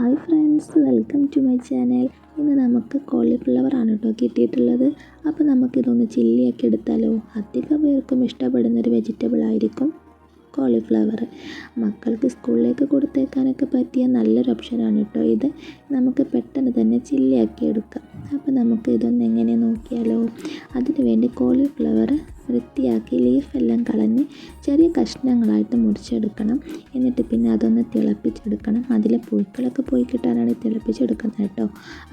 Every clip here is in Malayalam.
Hi friends welcome to my channel. ഇന്ന് നമുക്ക് കോളിഫ്ലവർ ആണ് കേട്ടോ കിട്ടിയിട്ടുള്ളത്. അപ്പോൾ നമുക്കിതൊന്ന് ചില്ലിയാക്കി എടുത്താലോ? അധികം പേർക്കും ഇഷ്ടപ്പെടുന്നൊരു വെജിറ്റബിൾ ആയിരിക്കും കോളിഫ്ലവർ. മക്കൾക്ക് സ്കൂളിലേക്ക് കൊടുത്തേക്കാനൊക്കെ പറ്റിയ നല്ലൊരു ഓപ്ഷനാണ് കേട്ടോ ഇത്. നമുക്ക് പെട്ടെന്ന് തന്നെ ചില്ലിയാക്കി എടുക്കാം. അപ്പോൾ നമുക്ക് ഇതൊന്ന് എങ്ങനെ നോക്കിയാലോ? അതിന് വേണ്ടി കോളിഫ്ലവർ വൃത്തിയാക്കി ലീഫെല്ലാം കളഞ്ഞ് ചെറിയ കഷ്ണങ്ങളായിട്ട് മുറിച്ചെടുക്കണം. എന്നിട്ട് പിന്നെ അതൊന്ന് തിളപ്പിച്ചെടുക്കണം. അതിലെ പുഴുക്കളൊക്കെ പോയി കിട്ടാനാണ് തിളപ്പിച്ചെടുക്കുന്നത് കേട്ടോ.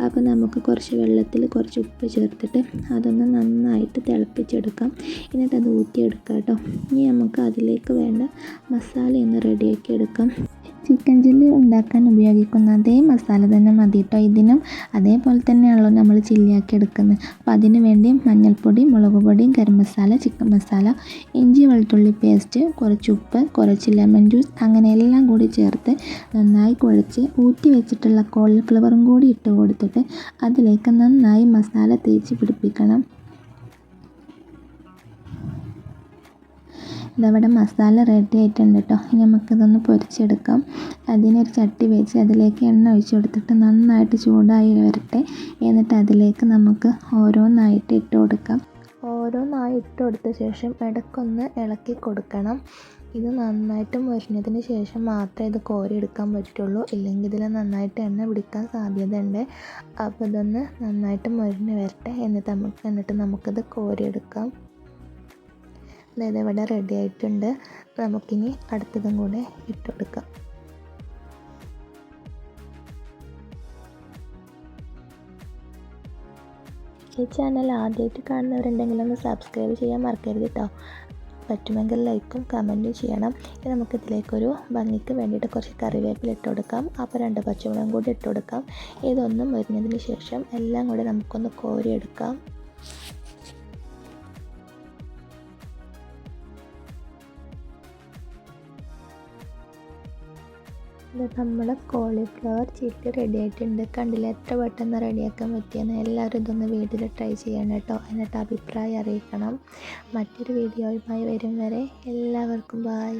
അപ്പോൾ നമുക്ക് കുറച്ച് വെള്ളത്തിൽ കുറച്ച് ഉപ്പ് ചേർത്തിട്ട് അതൊന്ന് നന്നായിട്ട് തിളപ്പിച്ചെടുക്കാം. എന്നിട്ട് അത് ഊറ്റിയെടുക്കാം കേട്ടോ. ഇനി നമുക്ക് അതിലേക്ക് വേണ്ട മസാല ഒന്ന് റെഡിയാക്കി എടുക്കാം. ചിക്കൻ ചില്ലി ഉണ്ടാക്കാൻ ഉപയോഗിക്കുന്ന അതേ മസാല തന്നെ മതി കേട്ടോ ഇതിനും. അതേപോലെ തന്നെയാണല്ലോ നമ്മൾ ചില്ലിയാക്കി എടുക്കുന്നത്. അപ്പോൾ അതിന് വേണ്ടി മഞ്ഞൾപ്പൊടി മുളക് പൊടി ഗരം മസാല ചിക്കൻ മസാല ഇഞ്ചി വെളുത്തുള്ളി പേസ്റ്റ് കുറച്ച് ഉപ്പ് കുറച്ച് ലെമൺ ജ്യൂസ് അങ്ങനെ എല്ലാം കൂടി ചേർത്ത് നന്നായി കുഴച്ച് ഊറ്റി വെച്ചിട്ടുള്ള കോളിഫ്ലവറും കൂടി ഇട്ട് കൊടുത്തിട്ട് അതിലേക്ക് നന്നായി മസാല തേച്ച് പിടിപ്പിക്കണം. ഇതവിടെ മസാല റെഡി ആയിട്ടുണ്ട് കേട്ടോ ഇനി നമുക്കിതൊന്ന് പൊരിച്ചെടുക്കാം. അതിനൊരു ചട്ടി വെച്ച് അതിലേക്ക് എണ്ണ ഒഴിച്ച് കൊടുത്തിട്ട് നന്നായിട്ട് ചൂടായി വരട്ടെ. എന്നിട്ട് അതിലേക്ക് നമുക്ക് ഓരോന്നായിട്ട് ഇട്ട് കൊടുക്കാം. ഓരോന്നായി ഇട്ട് കൊടുത്ത ശേഷം ഇടയ്ക്കൊന്ന് ഇളക്കി കൊടുക്കണം. ഇത് നന്നായിട്ട് മുരിഞ്ഞതിന് ശേഷം മാത്രമേ ഇത് കോരിയെടുക്കാൻ പറ്റുള്ളൂ. ഇല്ലെങ്കിൽ ഇതിൽ നന്നായിട്ട് എണ്ണ പിടിക്കാൻ സാധ്യതയുണ്ട്. അപ്പോൾ ഇതൊന്ന് നന്നായിട്ട് മുരിഞ്ഞ് വരട്ടെ. എന്നിട്ട് നമുക്ക് എന്നിട്ട് നമുക്കിത് കോരിയെടുക്കാം അതായത് ഇവിടെ റെഡി ആയിട്ടുണ്ട്. അപ്പോൾ നമുക്കിനി അടുത്തതും കൂടെ ഇട്ട് കൊടുക്കാം ഈ ചാനൽ ആദ്യമായിട്ട് കാണുന്നവരുണ്ടെങ്കിൽ ഒന്ന് സബ്സ്ക്രൈബ് ചെയ്യാൻ മറക്കരുത് കേട്ടോ പറ്റുമെങ്കിൽ ലൈക്കും കമന്റും ചെയ്യണം. ഇനി നമുക്കിതിലേക്കൊരു ഭംഗിക്ക് വേണ്ടിയിട്ട് കുറച്ച് കറിവേപ്പില ഇട്ട് കൊടുക്കാം അപ്പോൾ രണ്ട് പച്ചമുളകും കൂടി ഇട്ട് കൊടുക്കാം ഇതൊന്നും മുരിഞ്ഞതിന് ശേഷം എല്ലാം കൂടി നമുക്കൊന്ന് കോരിയെടുക്കാം. നമ്മുടെ കോളിഫ്ലവർ ചില്ലി റെഡി ആയിട്ടുണ്ട്. കണ്ടില്ല? എത്ര പെട്ടെന്ന് റെഡിയാക്കാൻ പറ്റിയെന്ന്? എല്ലാവരും ഇതൊന്ന് വീട്ടിൽ ട്രൈ ചെയ്യണം കേട്ടോ. എന്നിട്ട് അഭിപ്രായം അറിയിക്കണം. മറ്റൊരു വീഡിയോയുമായി വരും വരെ എല്ലാവർക്കും ബായ്